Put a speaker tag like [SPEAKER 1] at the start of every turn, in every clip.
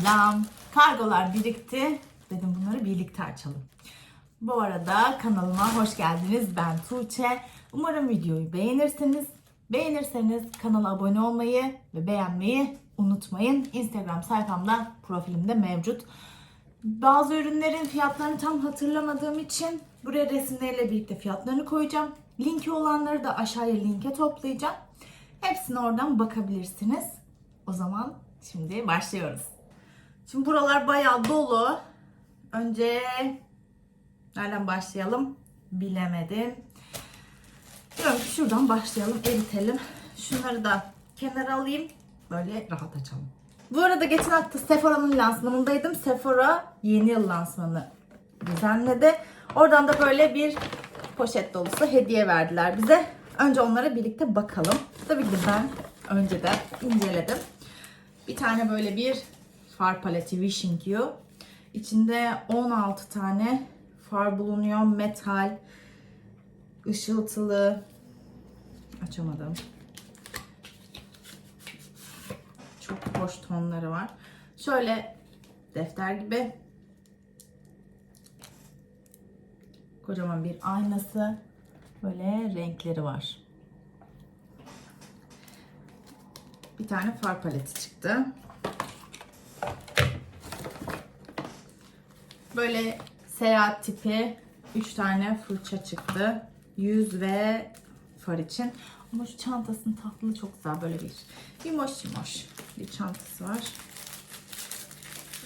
[SPEAKER 1] Selam. Kargolar birikti. Dedim bunları birlikte açalım. Bu arada kanalıma hoş geldiniz. Ben Tuğçe. Umarım videoyu beğenirsiniz. Beğenirseniz kanala abone olmayı ve beğenmeyi unutmayın. Instagram sayfamda profilimde mevcut. Bazı ürünlerin fiyatlarını tam hatırlamadığım için buraya resimleriyle birlikte fiyatlarını koyacağım. Linki olanları da aşağıya linke toplayacağım. Hepsine oradan bakabilirsiniz. O zaman şimdi başlıyoruz. Şimdi buralar bayağı dolu. Önce nereden başlayalım? Bilemedim. Diyorum ki şuradan başlayalım, eritelim. Şunları da kenara alayım. Böyle rahat açalım. Bu arada geçen hafta Sephora'nın lansmanındaydım. Sephora yeni yıl lansmanı düzenledi. Oradan da böyle bir poşet dolusu hediye verdiler bize. Önce onlara birlikte bakalım. Tabii ki ben önceden inceledim. Bir tane böyle bir far paleti Wishing You. İçinde 16 tane far bulunuyor. Metal, ışıltılı. Açamadım. Çok hoş tonları var. Şöyle defter gibi. Kocaman bir aynası. Böyle renkleri var. Bir tane far paleti çıktı. Böyle seyahat tipi 3 tane fırça çıktı. Yüz ve far için. Ama şu çantasının tatlılığı çok güzel. Böyle bir yumuş yumuş bir çantası var.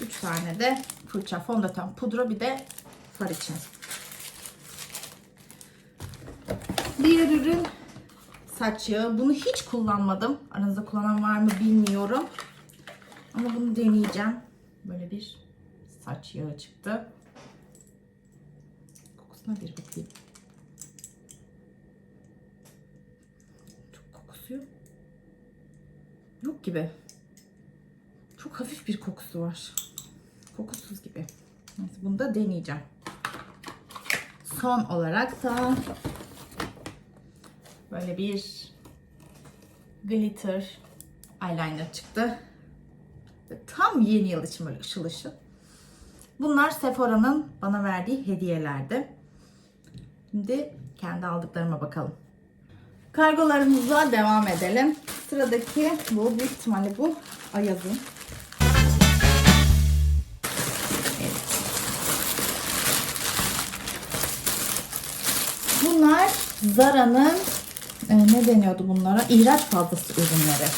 [SPEAKER 1] 3 tane de fırça, fondöten, pudra bir de far için. Diğer ürün saç yağı. Bunu hiç kullanmadım. Aranızda kullanan var mı bilmiyorum. Ama bunu deneyeceğim. Böyle bir saç yağı çıktı. Kokusuna bir bakayım. Çok kokusu yok. Yok gibi. Çok hafif bir kokusu var. Kokusuz gibi. Neyse bunu da deneyeceğim. Son olarak da böyle bir glitter eyeliner çıktı. Tam yeni yıl için böyle ışıl ışıl. Bunlar Sephora'nın bana verdiği hediyelerdi. Şimdi kendi aldıklarıma bakalım. Kargolarımıza devam edelim. Sıradaki bu büyük ihtimalle bu Ayaz'ın. Bunlar Zara'nın e, ne deniyordu bunlara? İhraç fazlası ürünleri.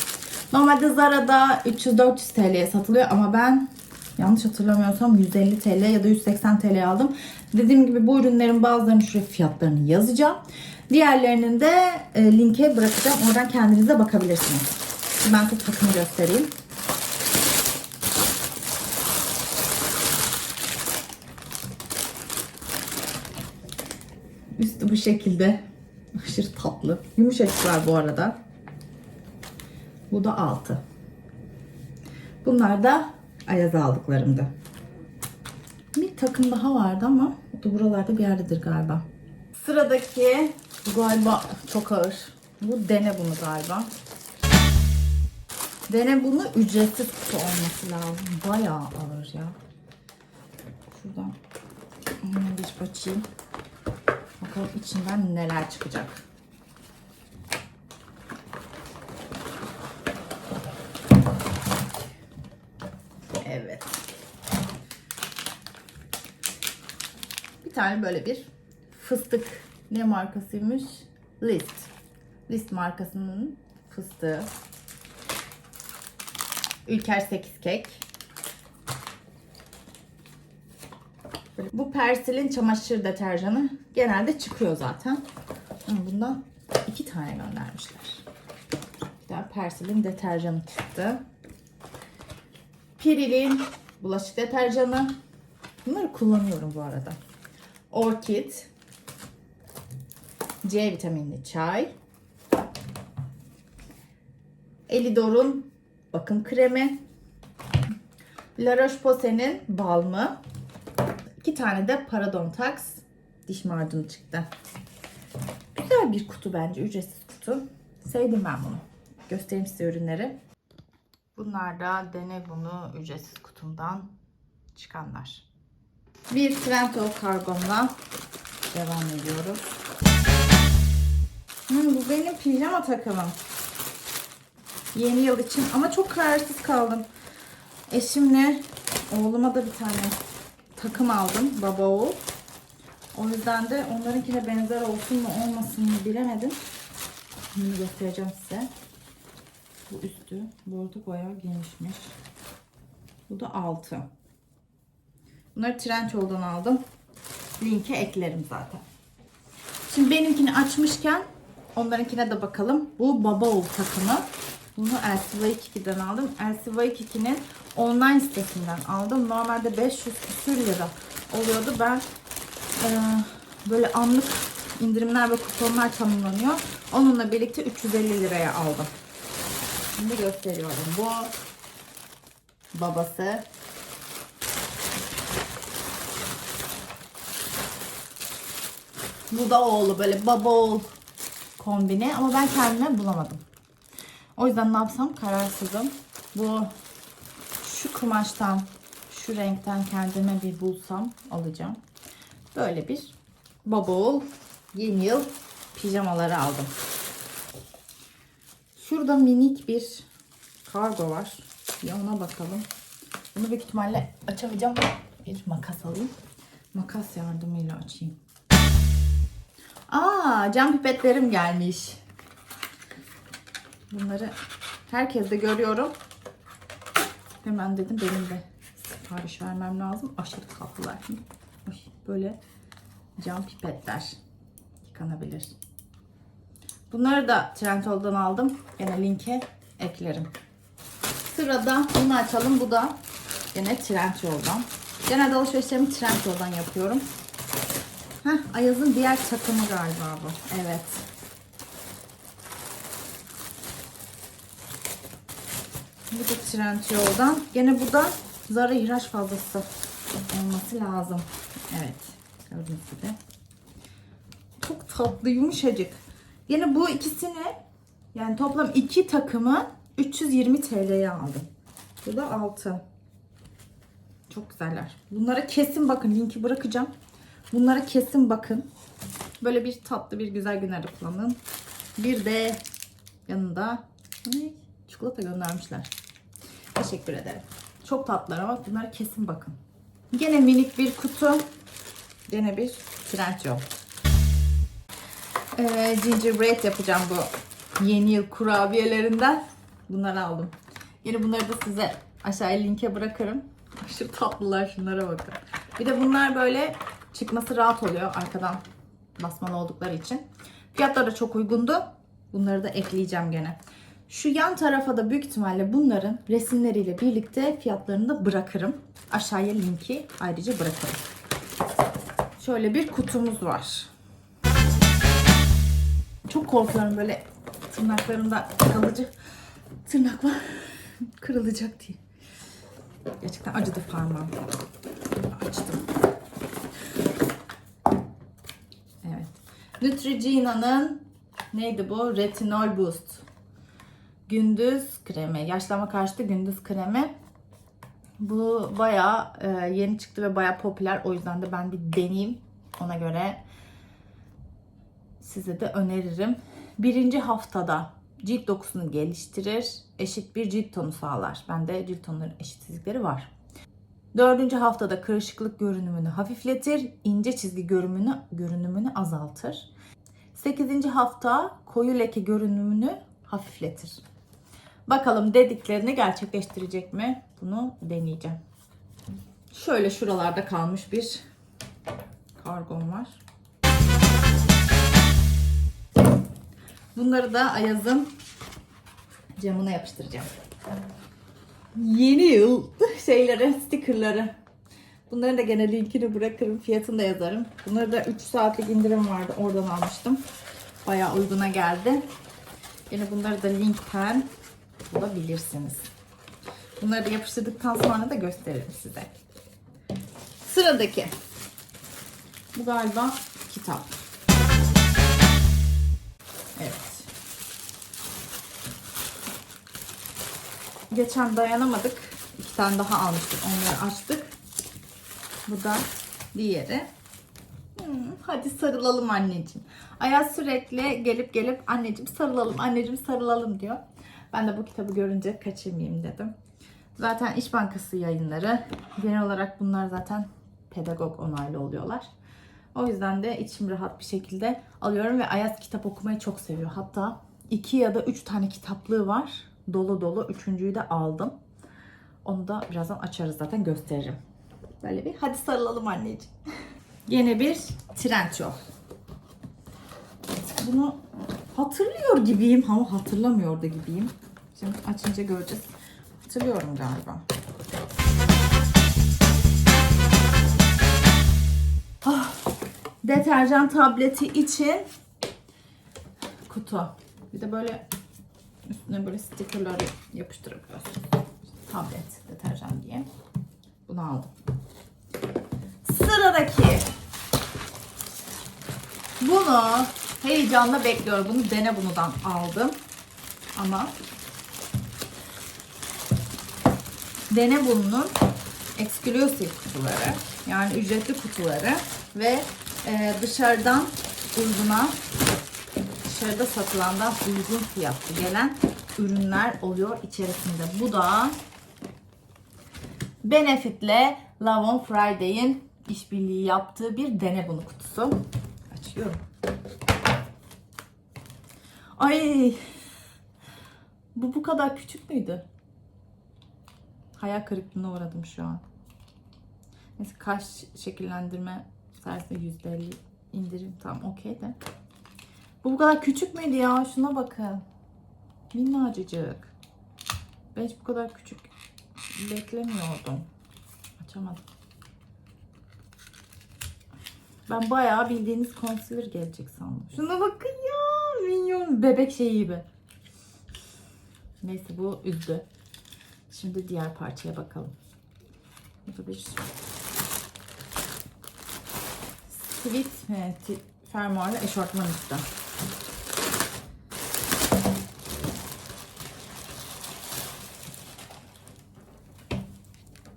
[SPEAKER 1] Normalde Zara'da 300-400 TL'ye satılıyor ama ben yanlış hatırlamıyorsam 150 TL ya da 180 TL aldım. Dediğim gibi bu ürünlerin bazılarının şuraya fiyatlarını yazacağım. Diğerlerinin de e, linke bırakacağım. Oradan kendinize bakabilirsiniz. Ben size takımı göstereyim. Üstü bu şekilde. Aşırı tatlı. Yumuşacıklar bu arada. Bu da altı. Bunlar da Ayaz aldıklarımda. Bir takım daha vardı ama o da buralarda bir yerdedir galiba. Sıradaki galiba çok ağır. Bu dene bunu galiba. Dene bunu ücretsiz kutu olması lazım. Bayağı ağır ya. Şuradan bir açayım. Bakalım içinden neler çıkacak. Evet. Bir tane böyle bir fıstık ne markasıymış? List. List markasının fıstığı. Ülker 8 kek. Bu Persil'in çamaşır deterjanı genelde çıkıyor zaten. Ama bundan iki tane göndermişler. Bir daha Persil'in deterjanı çıktı. Piril'in bulaşık deterjanı. Bunları kullanıyorum bu arada. Orchid. C vitaminli çay. Elidor'un bakım kremi. La Roche-Posay'nin balmı. İki tane de Parodontax diş macunu çıktı. Güzel bir kutu bence. Ücretsiz kutu. Sevdim ben bunu. Göstereyim size ürünleri. Bunlar da dene bunu ücretsiz kutumdan çıkanlar. Bir Trendyol kargomla devam ediyoruz. Hmm, bu benim pijama takımım. Yeni yıl için ama çok kararsız kaldım. Eşimle oğluma da bir tane takım aldım baba oğul. O yüzden de onlarınkine benzer olsun mu olmasın mı bilemedim. Bunu göstereceğim size. Bu üstü. Bu arada bayağı genişmiş. Bu da altı. Bunları Trendyol'dan aldım. Linke eklerim zaten. Şimdi benimkini açmışken onlarınkine de bakalım. Bu baba oğul takımı. Bunu LCY 2'den aldım. LCY 2'nin online sitesinden aldım. Normalde 500 küsür lira oluyordu. Ben e, böyle anlık indirimler ve kuponlar tanımlanıyor. Onunla birlikte 350 liraya aldım. Şimdi gösteriyorum. Bu babası. Bu da oğlu böyle baba oğul kombini ama ben kendime bulamadım. O yüzden ne yapsam kararsızım. Bu şu kumaştan, şu renkten kendime bir bulsam alacağım. Böyle bir baba oğul yeni yıl pijamaları aldım. Şurada minik bir kargo var. Bir ona bakalım. Bunu büyük ihtimalle açamayacağım. Bir makas alayım. Makas yardımıyla açayım. Aa, cam pipetlerim gelmiş. Bunları herkes de görüyorum. Hemen dedim benim de sipariş vermem lazım. Aşırı tatlılar. Böyle cam pipetler yıkanabilir. Bunları da Trendyol'dan aldım. Gene linke eklerim. Sırada bunu açalım. Bu da gene Trendyol'dan. Genelde alışverişlerimi Trendyol'dan yapıyorum. Heh, Ayaz'ın diğer takımı galiba bu. Evet. Bu da Trendyol'dan. Gene bu da Zara ihraç fazlası olması lazım. Evet. Gördüğünüz gibi. Çok tatlı, yumuşacık. Yine bu ikisini yani toplam iki takımı 320 TL'ye aldım. Bu da 6. Çok güzeller. Bunlara kesin bakın. Linki bırakacağım. Bunlara kesin bakın. Böyle bir tatlı bir güzel günlerde kullanın. Bir de yanında ay, çikolata göndermişler. Teşekkür ederim. Çok tatlılar ama bunlara kesin bakın. Gene minik bir kutu. Gene bir Trendyol. Ee, gingerbread yapacağım bu yeni yıl kurabiyelerinden. Bunları aldım. Yine bunları da size aşağıya linke bırakırım. Aşırı tatlılar şunlara bakın. Bir de bunlar böyle çıkması rahat oluyor arkadan basmalı oldukları için. Fiyatları da çok uygundu. Bunları da ekleyeceğim gene. Şu yan tarafa da büyük ihtimalle bunların resimleriyle birlikte fiyatlarını da bırakırım. Aşağıya linki ayrıca bırakırım. Şöyle bir kutumuz var. Çok korkuyorum böyle tırnaklarımda kalıcı tırnak var. Kırılacak diye. Gerçekten acıdı parmağım. Açtım. Evet. Neutrogena'nın neydi bu? Retinol Boost. Gündüz kremi. Yaşlanma karşıtı gündüz kremi. Bu bayağı e, yeni çıktı ve bayağı popüler. O yüzden de ben bir deneyeyim. Ona göre size de öneririm. Birinci haftada cilt dokusunu geliştirir, eşit bir cilt tonu sağlar. Bende cilt tonları eşitsizlikleri var. Dördüncü haftada kırışıklık görünümünü hafifletir, ince çizgi görünümünü, görünümünü azaltır. Sekizinci hafta koyu leke görünümünü hafifletir. Bakalım dediklerini gerçekleştirecek mi? Bunu deneyeceğim. Şöyle şuralarda kalmış bir kargom var. Bunları da Ayaz'ın camına yapıştıracağım. Yeni yıl şeyleri, stickerları. Bunların da gene linkini bırakırım. Fiyatını da yazarım. Bunları da 3 saatlik indirim vardı. Oradan almıştım. Bayağı uyguna geldi. Yine bunları da linkten bulabilirsiniz. Bunları da yapıştırdıktan sonra da gösteririm size. Sıradaki. Bu galiba kitap. Evet. Geçen dayanamadık. İki tane daha almıştık. Onları açtık. Bu da diğeri. Hmm, hadi sarılalım anneciğim. Ayaz sürekli gelip gelip anneciğim sarılalım, anneciğim sarılalım diyor. Ben de bu kitabı görünce kaçırmayayım dedim. Zaten İş Bankası yayınları. Genel olarak bunlar zaten pedagog onaylı oluyorlar. O yüzden de içim rahat bir şekilde alıyorum ve Ayaz kitap okumayı çok seviyor. Hatta iki ya da üç tane kitaplığı var. Dolu dolu. Üçüncüyü de aldım. Onu da birazdan açarız zaten gösteririm. Böyle bir hadi sarılalım anneciğim. Yine bir trend yol. Bunu hatırlıyor gibiyim ama hatırlamıyor da gibiyim. Şimdi açınca göreceğiz. Hatırlıyorum galiba. Ah, deterjan tableti için kutu. Bir de böyle üstüne böyle stikerler yapıştırabiliyorsun. Tablet deterjan diye. Bunu aldım. Sıradaki. Bunu heyecanla bekliyorum. Bunu dene bunudan aldım. Ama dene bunun exclusive kutuları yani ücretli kutuları ve e, dışarıdan uyguna dışarıda satılandan uygun fiyatlı gelen ürünler oluyor içerisinde. Bu da Benefit'le Love on Friday'in işbirliği yaptığı bir dene bunu kutusu. Açıyorum. Ay. Bu bu kadar küçük müydü? Hayal kırıklığına uğradım şu an. Neyse kaş şekillendirme serse %50 indirim tamam okey de. Bu bu kadar küçük müydü ya? Şuna bakın. Minnacıcık. Ben hiç bu kadar küçük beklemiyordum. Açamadım. Ben bayağı bildiğiniz concealer gelecek sandım. Şuna bakın ya. Minyon bebek şeyi gibi. Neyse bu üzdü. Şimdi diğer parçaya bakalım. Bu da bir sweet mi? Fermuarlı eşortman üstü.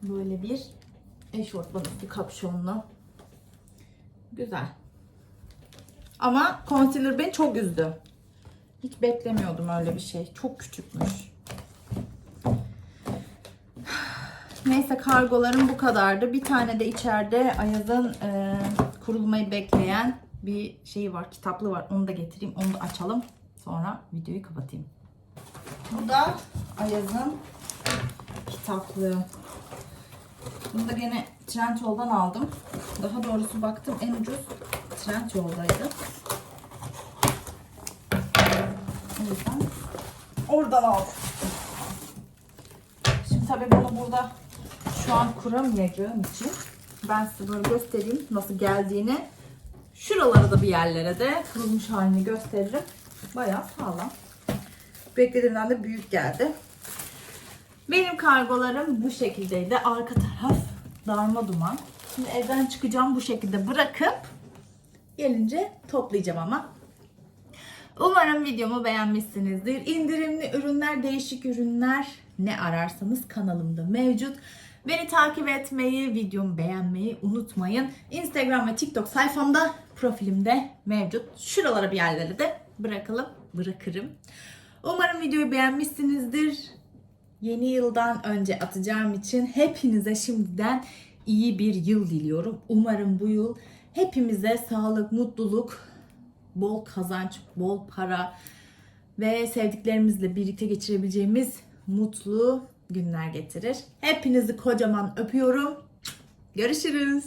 [SPEAKER 1] Böyle bir eşortman üstü kapşonlu. Güzel. Ama concealer beni çok üzdü. Hiç beklemiyordum öyle bir şey. Çok küçükmüş. Neyse kargolarım bu kadardı. Bir tane de içeride Ayaz'ın e, kurulmayı bekleyen bir şeyi var. Kitaplığı var. Onu da getireyim. Onu da açalım. Sonra videoyu kapatayım. Bu da Ayaz'ın kitaplığı. Bunu da gene Trendyol'dan aldım. Daha doğrusu baktım en ucuz Trendyol'daydı. O yüzden oradan aldım. Şimdi tabii bunu burada şu an kuramayacağım için ben size böyle göstereyim nasıl geldiğini. Şuralara da bir yerlere de kurulmuş halini gösteririm. Bayağı sağlam. Beklediğimden de büyük geldi. Benim kargolarım bu şekildeydi. Arka taraf darma duman. Şimdi evden çıkacağım bu şekilde bırakıp gelince toplayacağım ama. Umarım videomu beğenmişsinizdir. İndirimli ürünler, değişik ürünler ne ararsanız kanalımda mevcut. Beni takip etmeyi, videomu beğenmeyi unutmayın. Instagram ve TikTok sayfamda profilimde mevcut. Şuralara bir yerlere de bırakalım, bırakırım. Umarım videoyu beğenmişsinizdir. Yeni yıldan önce atacağım için hepinize şimdiden iyi bir yıl diliyorum. Umarım bu yıl hepimize sağlık, mutluluk, bol kazanç, bol para ve sevdiklerimizle birlikte geçirebileceğimiz mutlu günler getirir. Hepinizi kocaman öpüyorum. Görüşürüz.